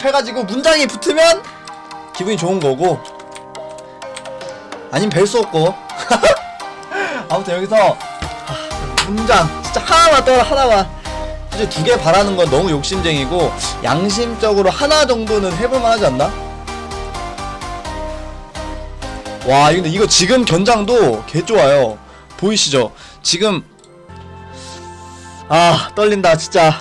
패가지고 문장이 붙으면 기분이 좋은 거고. 아니면 뵐 수 없고. 아무튼 여기서 아, 문장 진짜 하나만 떠라 하나만. 솔직히 두개 바라는 건 너무 욕심쟁이고 양심적으로 하나 정도는 해볼만 하지 않나? 와 근데 이거 지금 견장도 개 좋아요. 보이시죠? 지금 아 떨린다 진짜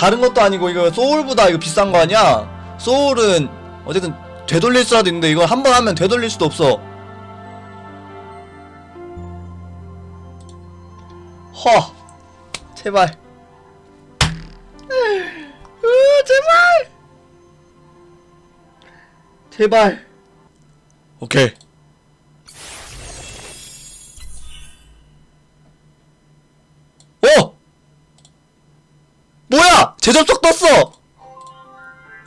다른 것도 아니고 이거 소울보다 이거 비싼 거 아니야? 소울은 어쨌든 되돌릴 수라도 있는데 이거 한 번 하면 되돌릴 수도 없어. 허 제발. 으, 제발. 제발. 오케이 재접속 떴어.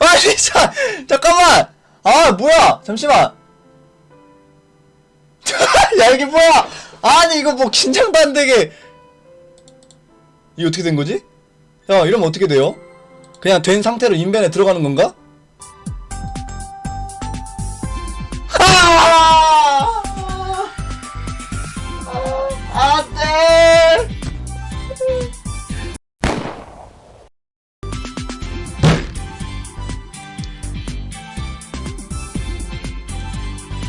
아니 자 잠깐만. 아 뭐야. 잠시만. 야 이게 뭐야. 아니 이거 뭐 긴장도 안 되게. 이게 어떻게 된 거지? 야 이러면 어떻게 돼요? 그냥 된 상태로 인벤에 들어가는 건가?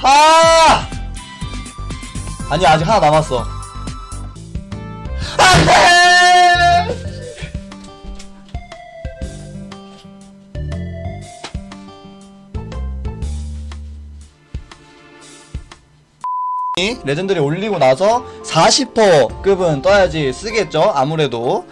아! 아니 아직 하나 남았어. 안돼! 레전드를 올리고 나서 40% 급은 떠야지 쓰겠죠 아무래도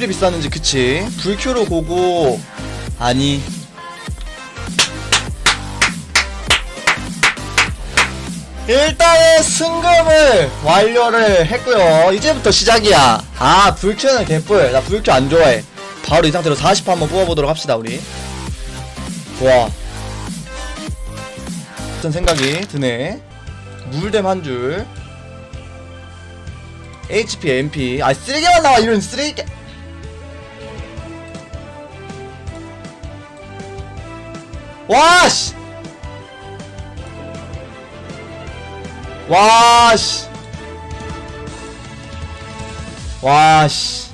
이리 비쌌는지 그치? 불큐로 보고 아니 일단은 승급을 완료를 했고요. 이제부터 시작이야. 아 불큐는 개뿔. 나 불큐 안 좋아해. 바로 이 상태로 40 한번 뽑아보도록 합시다 우리. 좋아. 어떤 생각이 드네. 물댐 한 줄. HP, MP. 아, 쓰레기만 나와, 이런 쓰레기. 와, 씨! 와, 씨! 와, 씨.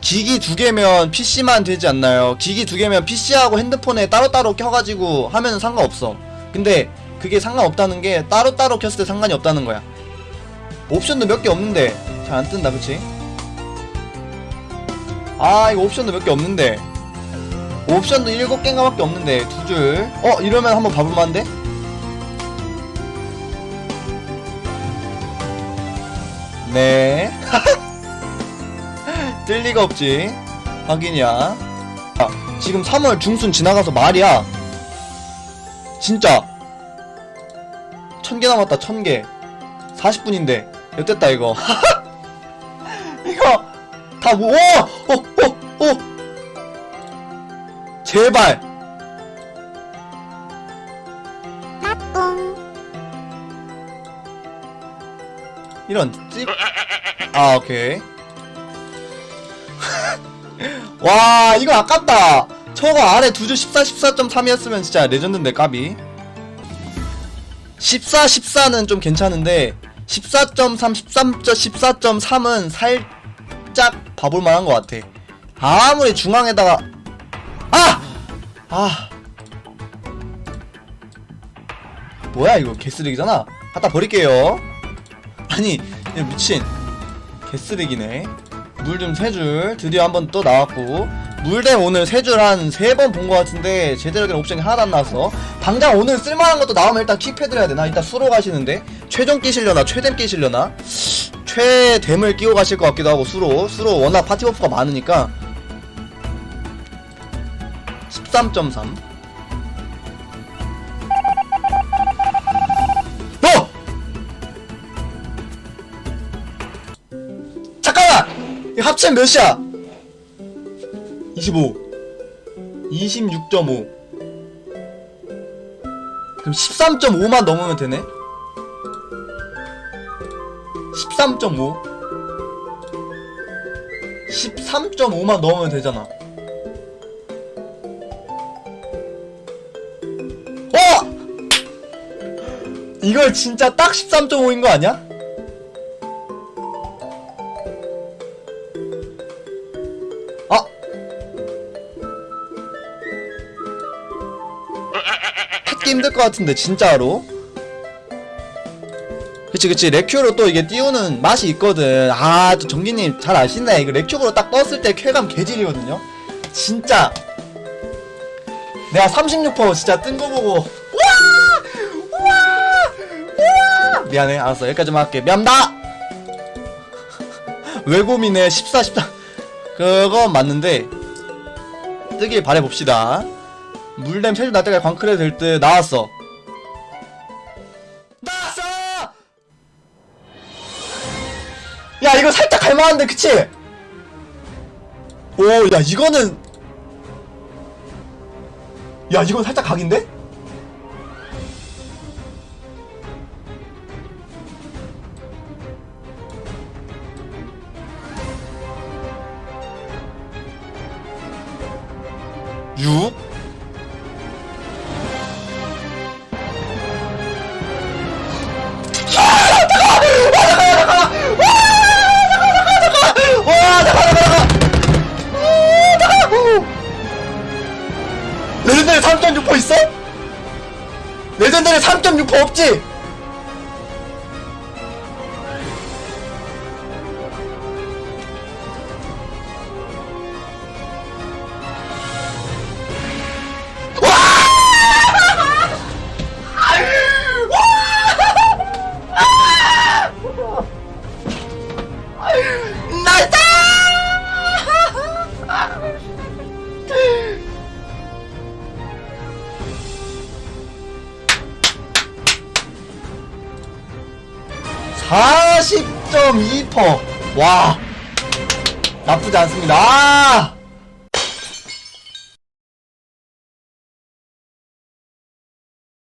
기기 두 개면 PC만 되지 않나요? 기기 두 개면 PC하고 핸드폰에 따로따로 켜가지고 하면은 상관없어. 근데 그게 상관없다는 게 따로따로 켰을 때 상관이 없다는 거야. 옵션도 몇 개 없는데 잘 안 뜬다 그치? 아 이거 옵션도 몇 개 없는데 옵션도 일곱 개인가 밖에 없는데 두줄 어? 이러면 한번 봐볼만한데? 네 뜰 리가 없지 확인이야 아, 지금 3월 중순 지나가서 말이야 진짜 1000개 남았다 1000개 40분인데 엿됐다 이거 이거 다 뭐, 오! 어! 어! 어! 제발 이런 찝... 아 오케이 와 이거 아깝다 저거 아래 두줄 14, 14.3이었으면 진짜 레전드인데 까비 14, 14는 좀 괜찮은데 14.3, 13, 14.3은 살짝 봐볼 만한 것 같아. 아무리 중앙에다가 아! 아 뭐야 이거 개쓰레기잖아. 갖다 버릴게요. 아니 야, 미친 개쓰레기네. 물 좀 세 줄 드디어 한 번 또 나왔고 물댐 오늘 세 줄 한 세 번 본 것 같은데 제대로 된 옵션이 하나도 안 나왔어 당장 오늘 쓸만한 것도 나오면 일단 킵해드려야 되나? 이따 수로 가시는데 최종 끼시려나 최댐 끼시려나? 최댐을 끼고 가실 것 같기도 하고 수로 수로 워낙 파티 버프가 많으니까 13.3 어! 잠깐만! 이거 합치면 몇이야? 25 26.5 그럼 13.5만 넘으면 되네 13.5 13.5만 넣으면 되잖아 이걸 진짜 딱 13.5인 거 아니야? 아! 찾기 힘들 것 같은데 진짜로? 그치 그치. 레큐로 또 이게 띄우는 맛이 있거든. 아 또 정기님 잘 아시네. 이거 레큐로 딱 떴을 때 쾌감 개질이거든요. 진짜. 내가 36% 진짜 뜬 거 보고 미안해 알았어. 여기까지만 할게. 미안다. 외고민의 14 14 그건 맞는데 뜨길 바래봅시다. 물댐 세줄 날 때까지 광클해 될 듯 나왔어. 나왔어! 야 이거 살짝 갈만한데 그치? 오 야 이거는 야 이건 살짝 각인데? 육 와, 나가, 나가, 나가! 오, 나가! 레전드에 3.6% 있어? 레전드에 3.6% 없지? (40.2%) 와. 나쁘지 않습니다. 아!